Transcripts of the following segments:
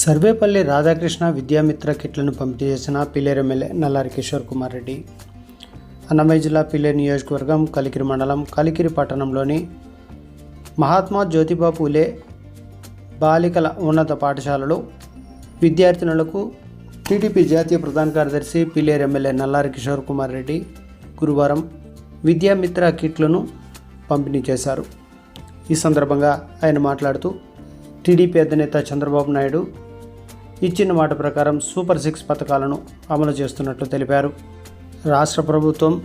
సర్వేపల్లి రాధాకృష్ణ విద్యామిత్ర కిట్లను పంపిణీ చేసిన పిల్లేరు ఎమ్మెల్యే నల్లారి కిషోర్ కుమార్ రెడ్డి. అన్నమయ్య జిల్లా పిల్లేరు నియోజకవర్గం కలికిరి మండలం కలికిరి పట్టణంలోని మహాత్మా జ్యోతిబా పూలే బాలికల ఉన్నత పాఠశాలలో విద్యార్థినులకు టీడీపీ జాతీయ ప్రధాన కార్యదర్శి పిల్లేరు ఎమ్మెల్యే నల్లారి కిషోర్ కుమార్ రెడ్డి గురువారం విద్యామిత్ర కిట్లను పంపిణీ చేశారు. ఈ సందర్భంగా ఆయన మాట్లాడుతూ టీడీపీ అధినేత చంద్రబాబు నాయుడు ఇచ్చిన మాట ప్రకారం సూపర్ సిక్స్ పథకాలను అమలు చేస్తున్నట్లు తెలిపారు. రాష్ట్ర ప్రభుత్వం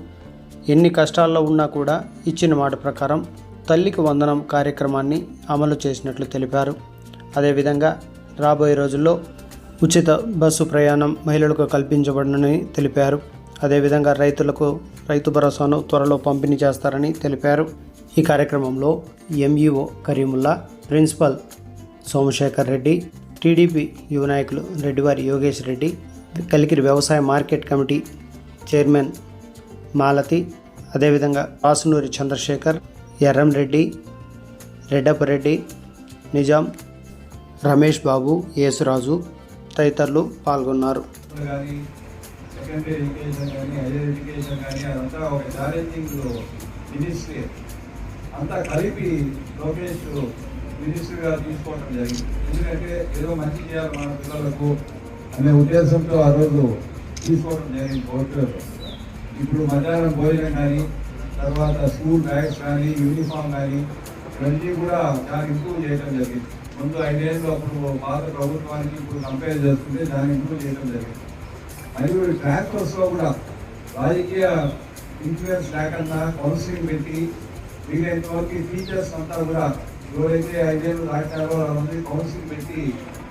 ఎన్ని కష్టాల్లో ఉన్నా కూడా ఇచ్చిన మాట ప్రకారం తల్లికి వందనం కార్యక్రమాన్ని అమలు చేసినట్లు తెలిపారు. అదేవిధంగా రాబోయే రోజుల్లో ఉచిత బస్సు ప్రయాణం మహిళలకు కల్పించబడనని తెలిపారు. అదేవిధంగా రైతులకు రైతు భరోసాను త్వరలో పంపిణీ చేస్తారని తెలిపారు. ఈ కార్యక్రమంలో MEO Karimulla principal Somasekhar Reddy TDP యువ నాయకులు రెడ్డివారి యోగేష్ రెడ్డి కలికిరి వ్యవసాయ మార్కెట్ కమిటీ చైర్మన్ మాలతి అదేవిధంగా వాసునూరి చంద్రశేఖర్ ఎర్రంరెడ్డి రెడ్డపరెడ్డి నిజాం రమేష్ బాబు యేసురాజు తదితరులు పాల్గొన్నారు. సెకండరీ ఎడ్యుకేషన్ కానీ హైయర్ ఎడ్యుకేషన్ కానీ అదంతా ఒక ఛాలెంజింగ్ మినిస్ట్రీ అంతా కలిపి లోకేష్ మినిస్ట్రీగా తీసుకోవడం జరిగింది. ఎందుకంటే ఏదో మంచి చేయాలి మన పిల్లలకు అనే ఉద్దేశంతో ఆ రోజు తీసుకోవడం జరిగింది కోర్టులో. ఇప్పుడు మధ్యాహ్నం భోజనం కానీ తర్వాత స్కూల్ బ్యాగ్స్ కానీ యూనిఫామ్ కానీ ఇవన్నీ కూడా చాలా ఇంప్రూవ్ చేయడం జరిగింది. ముందు ఐదేళ్ళు అప్పుడు పాత ప్రభుత్వానికి ఇప్పుడు కంపేర్ చేసుకుంటే దాన్ని ఇంప్రూవ్ చేయడం జరిగింది. మరియు ట్రాన్స్ఫర్స్లో కూడా రాజకీయ ఇన్ఫ్లుయెన్స్ లేకుండా కౌన్సిలింగ్ పెట్టి వీలైనంత వరకు టీచర్స్ అంతా కూడా ఎవరైతే ఐదేళ్ళు దాటారో వాళ్ళందరి కౌన్సిల్ పెట్టి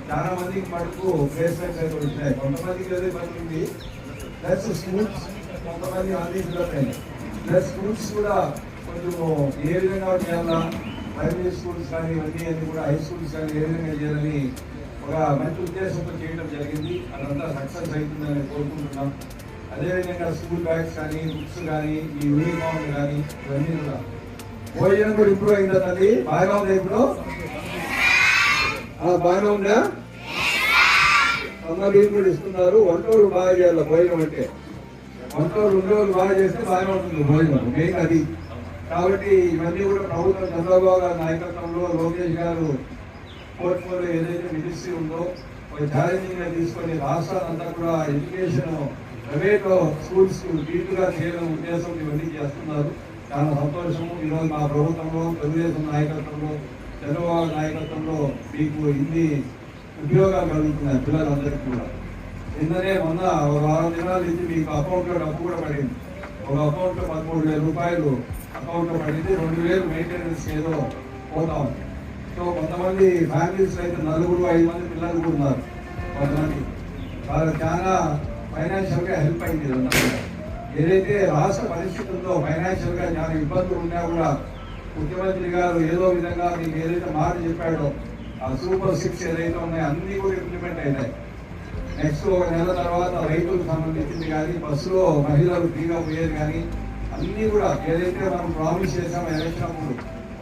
చాలా మందికి మటుకు ప్లేస్మెంట్స్ అయితే వచ్చినాయి. కొంతమందికి అదే ఇబ్బంది ప్లస్ స్కూల్స్ కొంతమంది అన్ని ఫిల్అప్ అయినాయి ప్లస్ స్కూల్స్ కూడా కొంచెం ఏ విధంగా చేయాలా? ప్రైమరీ స్కూల్స్ కానీ ఇవన్నీ అన్ని కూడా హై స్కూల్స్ కానీ ఏ విధంగా చేయాలని ఒక మంచి ఉద్దేశంతో చేయడం జరిగింది. అదంతా సక్సెస్ అవుతుందని కోరుకుంటున్నాం. అదేవిధంగా స్కూల్ బ్యాగ్స్ కానీ బుక్స్ కానీ ఈ యూనిఫామ్లు కానీ ఇవన్నీ కూడా భోజనం కూడా ఇంప్రూవ్ అయిందా తల్లి? బాగా ఉందా ఇప్పుడు? ఆ, బాగానే ఉందా? అమ్మ మీరు కూడా ఇస్తున్నారు. వంటోళ్ళు బాగా చేయాలి భోజనం అంటే. వంటలు రెండు రోజులు బాగా చేస్తే బాగా ఉంటుంది భోజనం. మెయిన్ అది. కాబట్టి ఇవన్నీ కూడా ప్రభుత్వం చంద్రబాబు గారి నాయకత్వంలో లోకేష్ గారు పోర్ట్ఫోలియో ఏదైతే మినిస్ట్రీ ఉందో ఛాలెంజింగ్గా తీసుకొని రాష్ట్రాలంతా కూడా ఎడ్యుకేషన్ ప్రైవేట్ స్కూల్స్ డీప్గా చేయడం ఉద్దేశం ఇవన్నీ చేస్తున్నారు. చాలా సంతోషము ఈరోజు మా ప్రభుత్వంలో తెలుగుదేశం నాయకత్వంలో చంద్రబాబు నాయకత్వంలో మీకు ఇన్ని ఉద్యోగాలు కలుగుతున్నాయి పిల్లలందరికీ కూడా. నిన్ననే మొన్న ఒక వారం దినాల నుంచి మీకు అకౌంట్లో డబ్బు కూడా పడింది. ఒక అకౌంట్లో పదమూడు వేల రూపాయలు అకౌంట్లో పడింది. రెండు వేలు మెయింటెనెన్స్ ఏదో పోతా ఉంది. సో కొంతమంది ఫ్యామిలీస్ అయితే నలుగురు ఐదు మంది పిల్లలు కూడా ఉన్నారు కొంతమంది. వాళ్ళు చాలా ఫైనాన్షియల్గా హెల్ప్ అయింది ఇదంతా కూడా. ఏదైతే రాష్ట్ర పరిస్థితుల్లో ఫైనాన్షియల్గా చాలా ఇబ్బందులు ఉన్నా కూడా ముఖ్యమంత్రి గారు ఏదో విధంగా మీకు ఏదైతే మాట చెప్పాడో ఆ సూపర్ సిక్స్ ఏదైతే ఉన్నాయో అన్ని కూడా ఇంప్లిమెంట్ అయినాయి. నెక్స్ట్ ఒక నెల తర్వాత రైతులకు సంబంధించింది కానీ బస్సులో మహిళలు ఫ్రీగా పోయేది కానీ అన్నీ కూడా ఏదైతే మనం ప్రామిస్ చేసామో ఎలక్షన్ అప్పుడు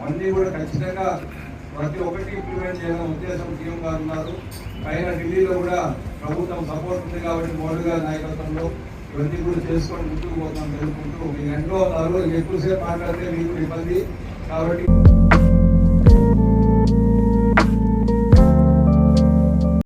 అన్నీ కూడా ఖచ్చితంగా ప్రతి ఒక్కటి ఇంప్లిమెంట్ చేయాలని ఉద్దేశం సీఎం గారు ఉన్నారు. పైన ఢిల్లీలో కూడా ప్రభుత్వం సపోర్ట్ ఉంది కాబట్టి మోడీ గారి నాయకత్వంలో ఇవన్నీ కూడా చేసుకొని ముందుకు పోతాం తెలుపుకుంటూ మీ ఎంతో నాలుగు ఎక్కువసేపు మాట్లాడితే మీకు ఇబ్బంది. కాబట్టి